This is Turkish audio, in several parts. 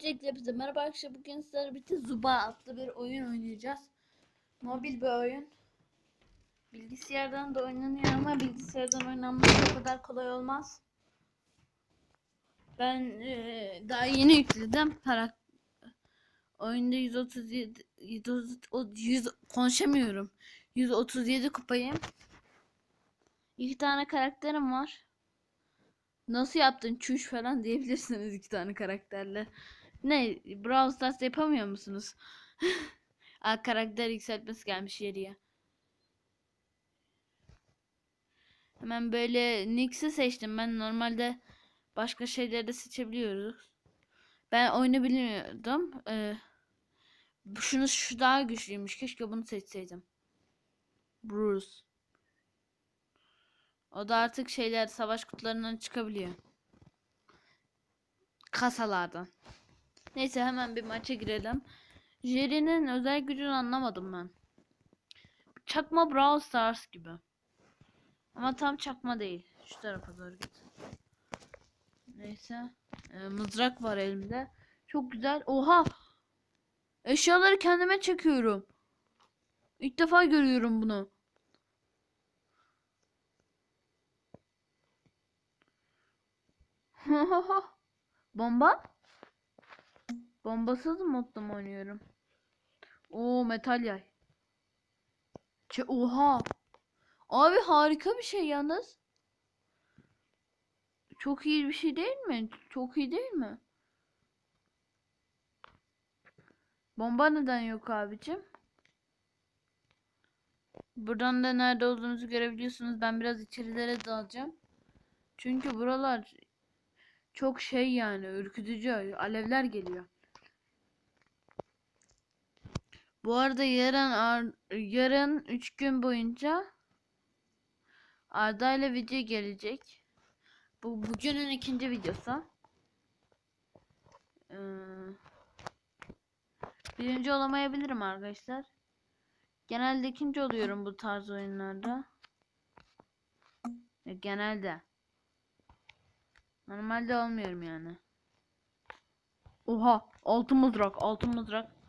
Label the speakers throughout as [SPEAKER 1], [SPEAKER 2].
[SPEAKER 1] Öncelikle hepinize merhaba arkadaşlar. Bugün sizlerle birlikte Zuba adlı bir oyun oynayacağız. Mobil bir oyun. Bilgisayardan da oynanıyor ama bilgisayardan oynanması o kadar kolay olmaz. Ben eee, daha yeni yükledim. Karak Oyunda 137 130, o 100 konuşamıyorum. 137 kupayım. İki tane karakterim var. Nasıl yaptın çüş falan diyebilirsiniz iki tane karakterle. Ne Brawl Stars yapamıyor musunuz? Aa, karakter yükseltmesi gelmiş yeriye. Hemen böyle Nix'i seçtim. Ben normalde başka şeyleri de seçebiliyoruz. Ben oyunu bilmiyordum. Ee, şunu şu daha güçlüymüş. Keşke bunu seçseydim. Bruce. O da artık şeyler savaş kutularından çıkabiliyor. Kasalardan. Neyse hemen bir maça girelim. Jerry'nin özel gücünü anlamadım ben. Çakma Brawl Stars gibi. Ama tam çakma değil. Şu tarafa doğru git. Neyse. Ee, mızrak var elimde. Çok güzel. Oha! Eşyaları kendime çekiyorum. İlk defa görüyorum bunu. Bomba? Bombasız modda mı oynuyorum? Oo metal yay. Ç Oha. Abi harika bir şey yalnız. Çok iyi bir şey değil mi? Çok iyi değil mi? Bomba neden yok abicim? Buradan da nerede olduğunuzu görebiliyorsunuz. Ben biraz içerilere dalacağım. Çünkü buralar çok şey yani ürkütücü. Alevler geliyor. Bu arada yarın ar- yarın 3 gün boyunca Arda ile video gelecek. Bu bugünün ikinci videosu. Ee, birinci olamayabilirim arkadaşlar. Genelde ikinci oluyorum bu tarz oyunlarda. Genelde. Normalde olmuyorum yani. Oha altın mızrak altın mızrak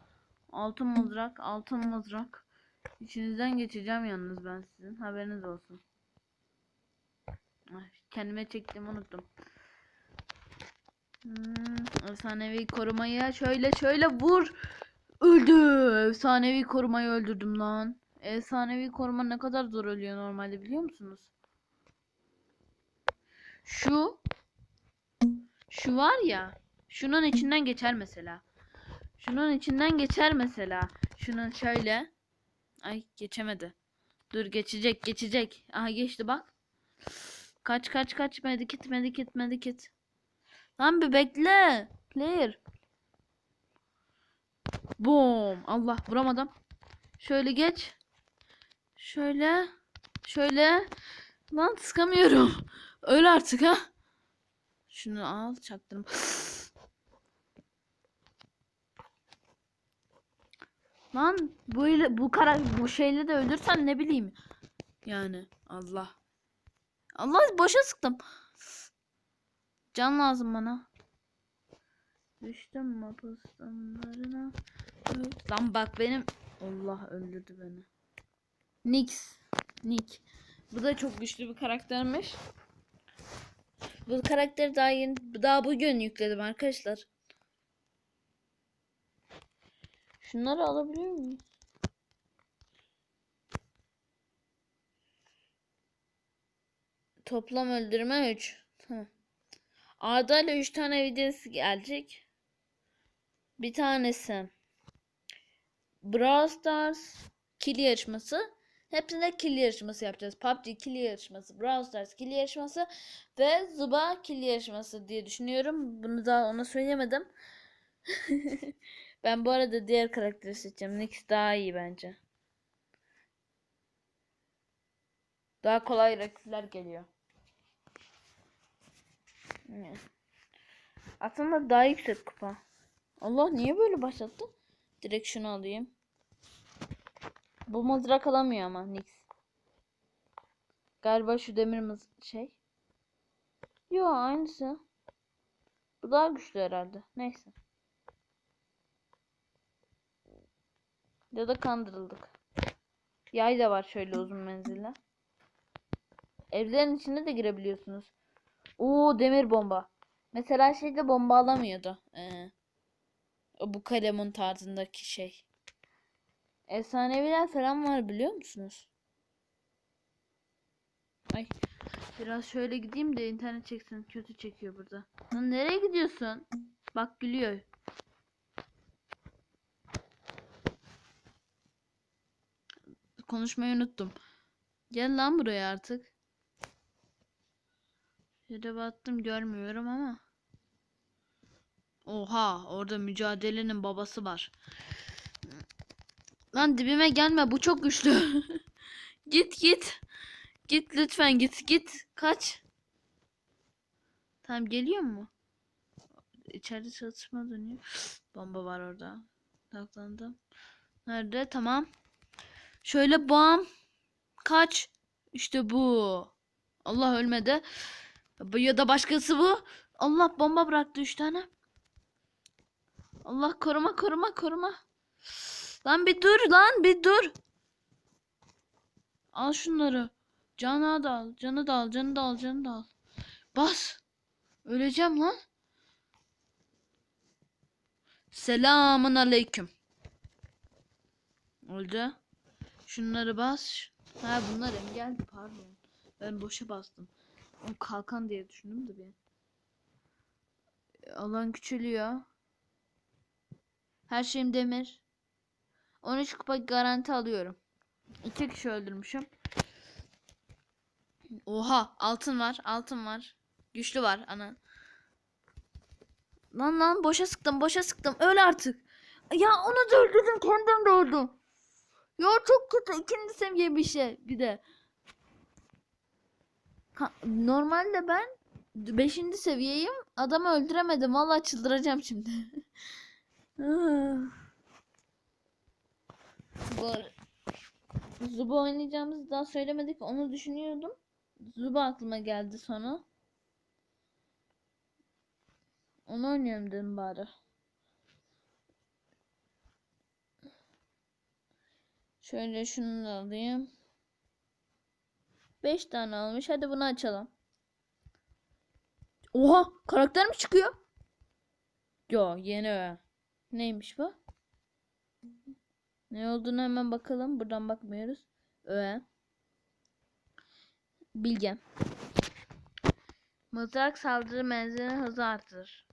[SPEAKER 1] altın mızrak altın mızrak İçinizden geçeceğim yalnız ben sizin haberiniz olsun. Ay, kendime çektiğimi unuttum. Hmm, efsanevi korumayı şöyle şöyle vur. Öldü. Efsanevi korumayı öldürdüm lan. Efsanevi koruma ne kadar zor ölüyor normalde biliyor musunuz? Şu şu var ya. Şunun içinden geçer mesela. Şunun içinden geçer mesela. Şunun şöyle. Ay geçemedi. Dur geçecek geçecek. Aha geçti bak. Kaç kaç kaç medikit medikit medikit. Lan bir bekle. Player. Boom. Allah vuramadım. Şöyle geç. Şöyle. Şöyle. Lan sıkamıyorum. Öl artık ha. Şunu al çaktırım. Lan böyle bu kara bu şeyle de ölürsen ne bileyim. Yani Allah. Allah boşa sıktım. Can lazım bana. Düştüm mapustanlarına. Lan bak benim Allah öldürdü beni. Nix. Nick. Bu da çok güçlü bir karaktermiş. Bu karakteri daha yeni daha bugün yükledim arkadaşlar. Şunları alabiliyor muyum? Toplam öldürme 3. Tamam. Arda ile 3 tane videosu gelecek. Bir tanesi Brawl Stars kill yarışması. Hepsinde kill yarışması yapacağız. PUBG kill yarışması, Brawl Stars kill yarışması ve Zuba kill yarışması diye düşünüyorum. Bunu daha ona söylemedim. ben bu arada diğer karakteri seçeceğim. Nix daha iyi bence. Daha kolay rakipler geliyor. Aslında daha yüksek kupa. Allah niye böyle başlattı? Direkt şunu alayım. Bu mızrak alamıyor ama Nix. Galiba şu demir mız şey. Yo aynısı. Bu daha güçlü herhalde. Neyse. Ya da kandırıldık. Yay da var şöyle uzun menzilli. Evlerin içine de girebiliyorsunuz. Oo demir bomba. Mesela şeyde bomba alamıyordu. Ee, bu kalemun tarzındaki şey. Efsaneviler falan var biliyor musunuz? Ay biraz şöyle gideyim de internet çeksin. Kötü çekiyor burada. Lan nereye gidiyorsun? Bak gülüyor. Konuşmayı unuttum. Gel lan buraya artık. Yere battım görmüyorum ama. Oha orada mücadelenin babası var. Lan dibime gelme bu çok güçlü. git git. Git lütfen git git. Kaç. Tamam geliyor mu? İçeride çatışma dönüyor. Bomba var orada. Saklandım. Nerede? Tamam. Şöyle bam. Kaç. İşte bu. Allah ölmedi. Ya da başkası bu. Allah bomba bıraktı üç tane. Allah koruma koruma koruma. Lan bir dur lan bir dur. Al şunları. Canı da al. Canı da al. Canı da al. Canı da al. Bas. Öleceğim lan. Selamun aleyküm. Öldü. Şunları bas. Ha bunlar engeldi pardon. Ben boşa bastım. O kalkan diye düşündüm de bir. Alan küçülüyor. Her şeyim demir. 13 kupa garanti alıyorum. İki kişi öldürmüşüm. Oha altın var altın var. Güçlü var ana. Lan lan boşa sıktım boşa sıktım öl artık. Ya onu da öldürdüm kendim de öldüm. Ya çok kötü ikinci seviye bir şey bir de. Ha, normalde ben 5. seviyeyim. Adamı öldüremedim. Vallahi çıldıracağım şimdi. Ara- Zuba oynayacağımızı daha söylemedik. Onu düşünüyordum. Zuba aklıma geldi sonra. Onu oynayalım dedim bari. Şöyle şunu da alayım. 5 tane almış. Hadi bunu açalım. Oha! Karakter mi çıkıyor? Yo yeni. Neymiş bu? Ne olduğunu hemen bakalım. Buradan bakmıyoruz. Öğe. Bilge. Mızrak saldırı menzilini hızı artırır.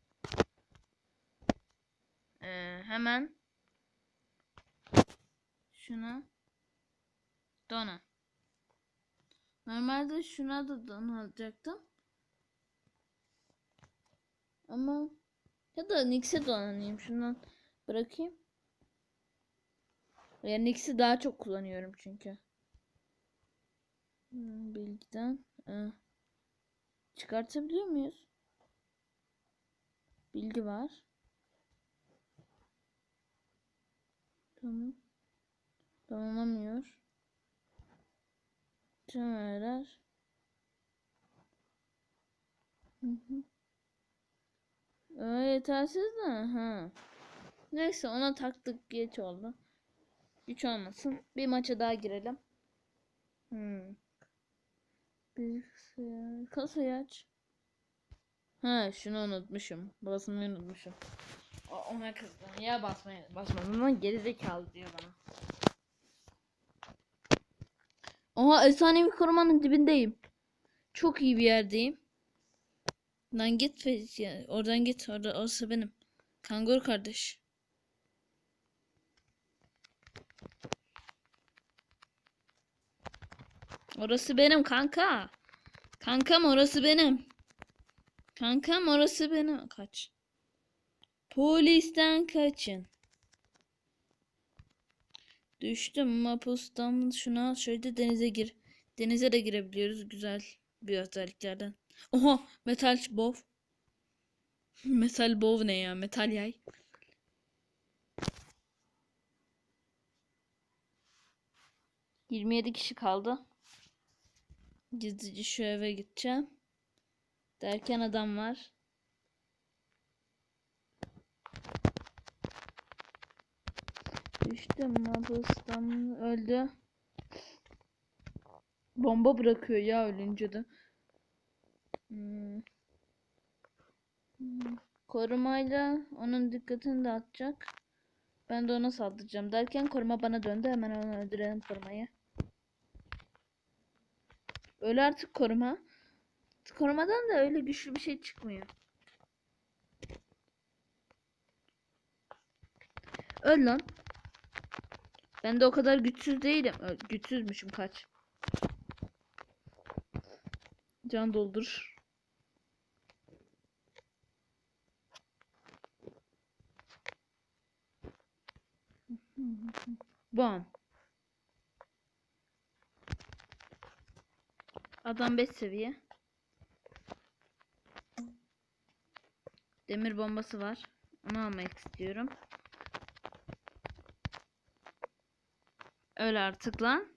[SPEAKER 1] Ee, hemen şuna dona. Normalde şuna da dona alacaktım. Ama ya da Nix'e donanayım. Şundan bırakayım. Ya Nix'i daha çok kullanıyorum çünkü. Hmm, bilgiden. Ee, çıkartabiliyor muyuz? Bilgi var. Tamam. Hı hı. Aa, yetersiz de. Ha. Neyse ona taktık geç oldu. Güç olmasın. Bir maça daha girelim. Hmm. Bilgisayar. Kasayı aç. Ha şunu unutmuşum. Basmayı unutmuşum. O, ona kızdım. Ya basmayı basmadım ama gerizekalı diyor bana. Oha efsanevi korumanın dibindeyim. Çok iyi bir yerdeyim. Lan git ya, oradan git. Orada orası benim. Kangur kardeş. Orası benim kanka. Kankam orası benim. Kankam orası benim. Kaç. Polisten kaçın. Düştüm mapustan. Şuna şöyle denize gir. Denize de girebiliyoruz. Güzel bir özelliklerden. Oha metal bov. metal bov ne ya? Metal yay. Yirmi yedi kişi kaldı. Gizlice şu eve gideceğim. Derken adam var. Düştüm mabustan öldü. Bomba bırakıyor ya ölünce de. Hmm. Hmm. Korumayla onun dikkatini dağıtacak. Ben de ona saldıracağım derken koruma bana döndü. Hemen onu öldürelim korumayı. Öyle artık koruma. Korumadan da öyle güçlü bir şey çıkmıyor. Öl lan. Ben de o kadar güçsüz değilim. Güçsüzmüşüm kaç. Can doldur. Bam. Adam 5 seviye. Demir bombası var. Onu almak istiyorum. Öl artık lan.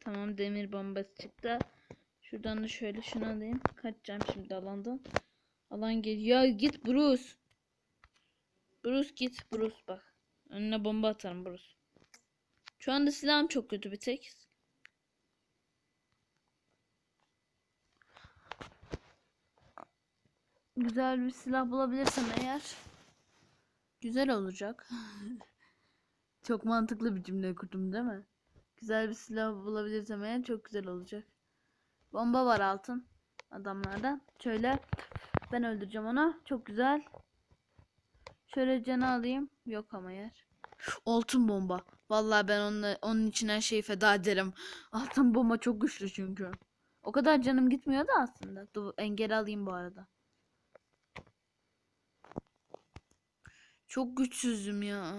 [SPEAKER 1] Tamam demir bombası çıktı. Şuradan da şöyle şunu alayım. Kaçacağım şimdi alandan. Alan geliyor. Ya git Bruce. Bruce git Bruce bak. Önüne bomba atarım Bruce. Şu anda silahım çok kötü bir tek. Güzel bir silah bulabilirsem eğer güzel olacak. çok mantıklı bir cümle kurdum değil mi? Güzel bir silah bulabilirsem eğer çok güzel olacak. Bomba var altın adamlarda. Şöyle ben öldüreceğim onu. Çok güzel. Şöyle canı alayım. Yok ama yer. Altın bomba. Vallahi ben onunla, onun için her şeyi feda ederim. Altın bomba çok güçlü çünkü. O kadar canım gitmiyor da aslında. Dur engel alayım bu arada. Çok güçsüzüm ya.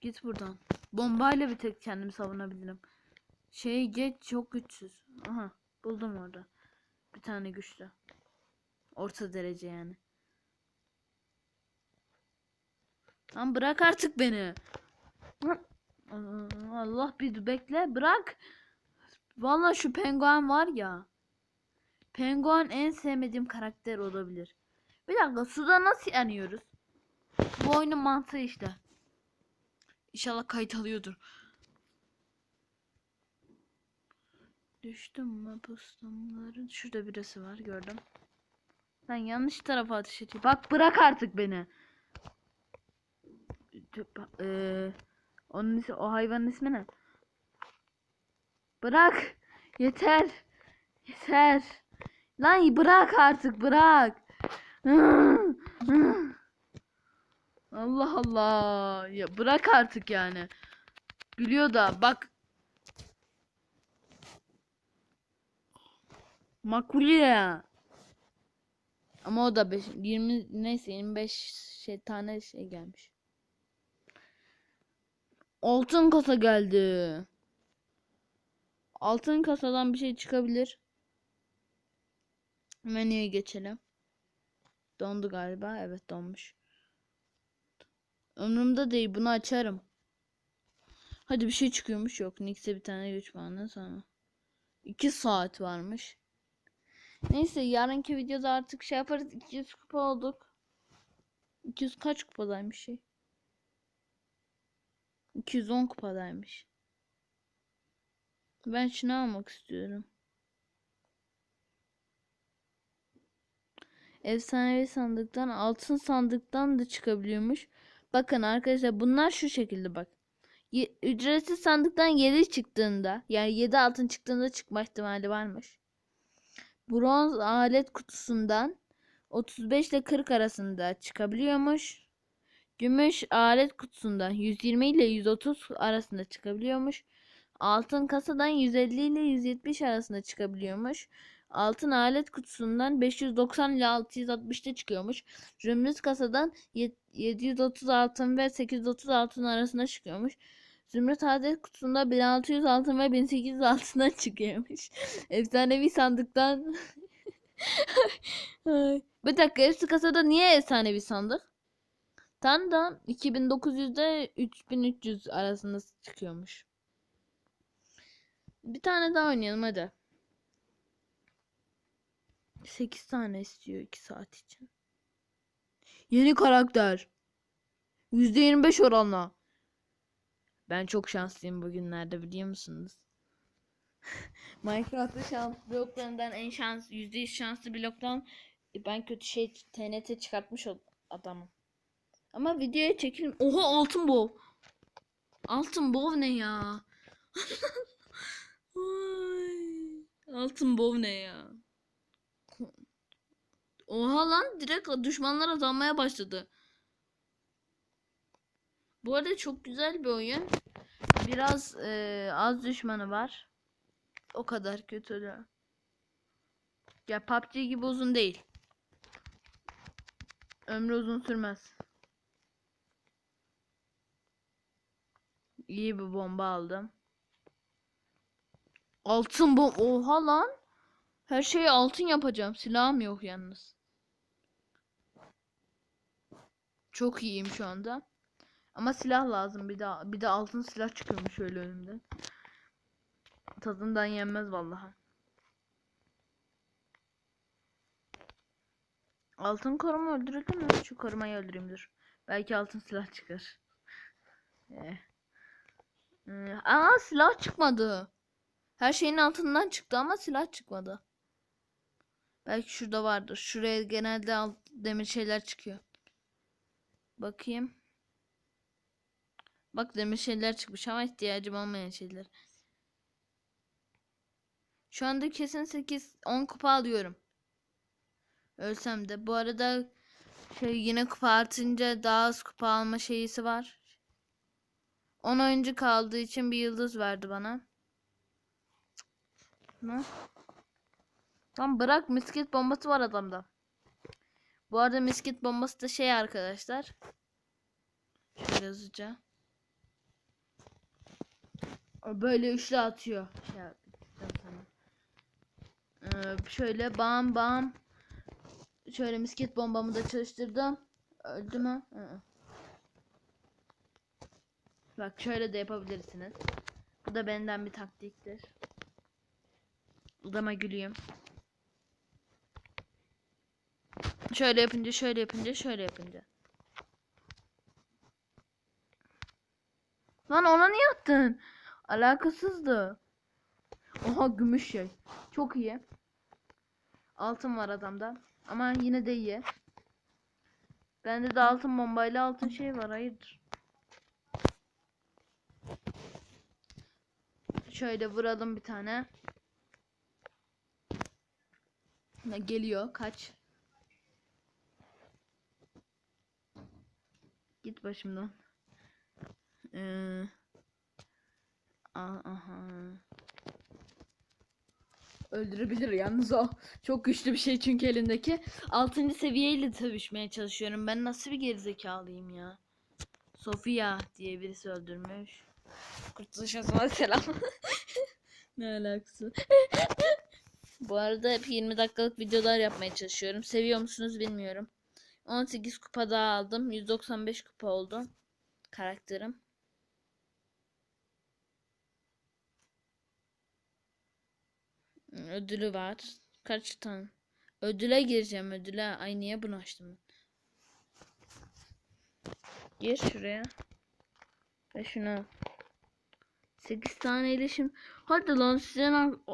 [SPEAKER 1] Git buradan. Bombayla bir tek kendimi savunabilirim. Şey geç çok güçsüz. Aha buldum orada. Bir tane güçlü. Orta derece yani. Lan bırak artık beni. Allah bir bekle bırak. Vallahi şu penguen var ya. Penguen en sevmediğim karakter olabilir. Bir dakika suda nasıl yanıyoruz? Bu oyunun mantığı işte. İnşallah kayıt alıyordur. Düştüm mü postamları? Şurada birisi var gördüm. Ben yanlış tarafa ateş ediyorum. Bak bırak artık beni. Eee onun ismi, o hayvanın ismi ne? Bırak. Yeter. Yeter. Lan bırak artık bırak. Allah Allah. Ya bırak artık yani. Gülüyor da bak. Makule. Ama o da 5 20 neyse 25 şey tane şey gelmiş. Altın kasa geldi. Altın kasadan bir şey çıkabilir. Menüye geçelim. Dondu galiba. Evet donmuş. Ömrümde değil. Bunu açarım. Hadi bir şey çıkıyormuş. Yok. Nix'e bir tane güç puanı sonra. 2 saat varmış. Neyse yarınki videoda artık şey yaparız. 200 kupa olduk. 200 kaç kupadaymış şey? 210 kupadaymış. Ben şunu almak istiyorum. Efsanevi sandıktan, altın sandıktan da çıkabiliyormuş. Bakın arkadaşlar bunlar şu şekilde bak. Ücretsiz sandıktan 7 çıktığında yani 7 altın çıktığında çıkma ihtimali varmış. Bronz alet kutusundan 35 ile 40 arasında çıkabiliyormuş. Gümüş alet kutusundan 120 ile 130 arasında çıkabiliyormuş. Altın kasadan 150 ile 170 arasında çıkabiliyormuş. Altın alet kutusundan 590 ile 660'ta çıkıyormuş. Zümrüt kasadan yet- 730 altın ve 830 altın arasında çıkıyormuş. Zümrüt adet kutusunda 1600 altın ve 1800 altından çıkıyormuş. Efsanevi sandıktan. Bir dakika hepsi kasada niye efsanevi sandık? Tam da 2900'de 3300 arasında çıkıyormuş. Bir tane daha oynayalım hadi. 8 tane istiyor 2 saat için. Yeni karakter. %25 oranla. Ben çok şanslıyım bugünlerde biliyor musunuz? Minecraft'ta şans bloklarından en şans %100 şanslı bloktan ben kötü şey TNT çıkartmış adamım. Ama videoya çekilim. Oha altın bov. Altın bov ne ya? Altın bov ne ya? Oha lan direkt düşmanlar azalmaya başladı. Bu arada çok güzel bir oyun. Biraz eee, az düşmanı var. O kadar kötü de. Ya PUBG gibi uzun değil. Ömrü uzun sürmez. İyi bir bomba aldım. Altın bom Oha lan. Her şeyi altın yapacağım. Silahım yok yalnız. Çok iyiyim şu anda. Ama silah lazım. Bir de bir de altın silah çıkıyormuş şöyle önümden. Tadından yenmez vallahi. Altın koruma öldürüldü mü? Şu korumayı öldüreyim dur. Belki altın silah çıkar. Ee, Aa silah çıkmadı. Her şeyin altından çıktı ama silah çıkmadı. Belki şurada vardır. Şuraya genelde alt demir şeyler çıkıyor. Bakayım. Bak demir şeyler çıkmış ama ihtiyacım olmayan şeyler. Şu anda kesin 8 10 kupa alıyorum. Ölsem de. Bu arada şey yine kupa artınca daha az kupa alma şeyisi var. 10 oyuncu kaldığı için bir yıldız verdi bana. Ne? Lan bırak misket bombası var adamda. Bu arada misket bombası da şey arkadaşlar. Şöyle hızlıca. Böyle üçlü atıyor. Şey. Ee, şöyle bam bam. Şöyle misket bombamı da çalıştırdım. Öldü mü? Bak şöyle de yapabilirsiniz. Bu da benden bir taktiktir. Udama gülüyorum. Şöyle yapınca, şöyle yapınca, şöyle yapınca. Lan ona niye attın? Alakasızdı. Oha gümüş şey. Çok iyi. Altın var adamda. Ama yine de iyi. Bende de altın bombayla altın şey var. Hayırdır? Şöyle vuralım bir tane. Ne geliyor? Kaç? Git başımdan. Ee, aha. Öldürebilir yalnız o. Çok güçlü bir şey çünkü elindeki. 6. seviyeyle dövüşmeye çalışıyorum. Ben nasıl bir gerizekalıyım ya. Sofia diye birisi öldürmüş. Kurtuluş Osman selam. ne alakası? Bu arada hep 20 dakikalık videolar yapmaya çalışıyorum. Seviyor musunuz bilmiyorum. 18 kupa daha aldım. 195 kupa oldu. Karakterim. Ödülü var. Kaç tane? Ödüle gireceğim ödüle. Ay niye bunu açtım? Gir şuraya. Ve şuna. 8 tane iletişim. Hadi lan sizin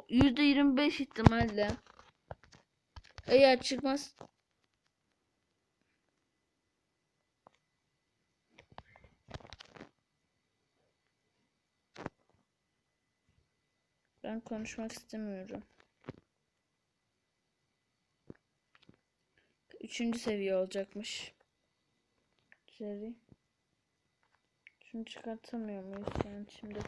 [SPEAKER 1] %25 ihtimalle. Eğer çıkmaz. Ben konuşmak istemiyorum. Üçüncü seviye olacakmış. Seri. Şunu çıkartamıyor muyuz yani şimdi?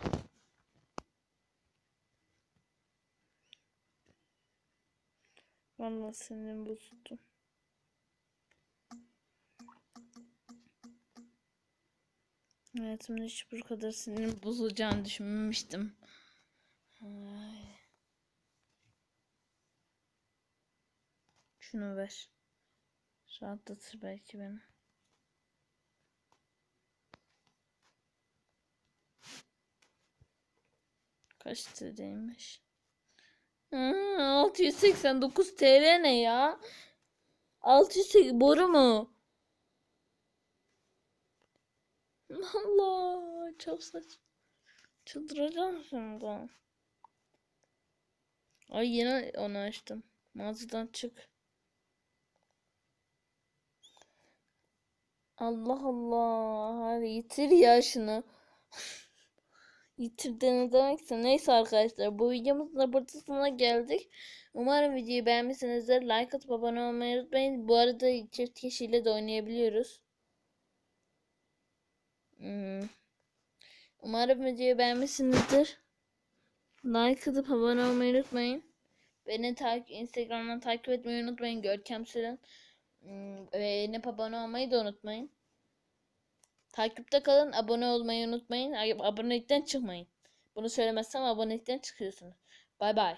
[SPEAKER 1] Vallahi sinirim bozuldu. Hayatımda hiç bu kadar sinirim bozulacağını düşünmemiştim. Ay. Şunu ver. Rahatlatır belki beni. Kaç? Ha, 689 TL ne ya? 680 boru mu? Allah çok saç. Çıldıracağım şimdi. Ay yine onu açtım. Mağazadan çık. Allah Allah. Hadi yitir ya şunu. Yitir de ne demekse. Neyse arkadaşlar bu videomuzun da burada sonuna geldik. Umarım videoyu beğenmişsinizdir. Like atıp abone olmayı unutmayın. Bu arada çift kişiyle de oynayabiliyoruz. Hmm. Umarım videoyu beğenmişsinizdir. Like atıp abone olmayı unutmayın. Beni takip Instagram'dan takip etmeyi unutmayın. Görkem Süren. Hmm, ne abone olmayı da unutmayın. Takipte kalın. Abone olmayı unutmayın. Ay- Abonelikten çıkmayın. Bunu söylemezsem abonelikten çıkıyorsunuz. Bay bay.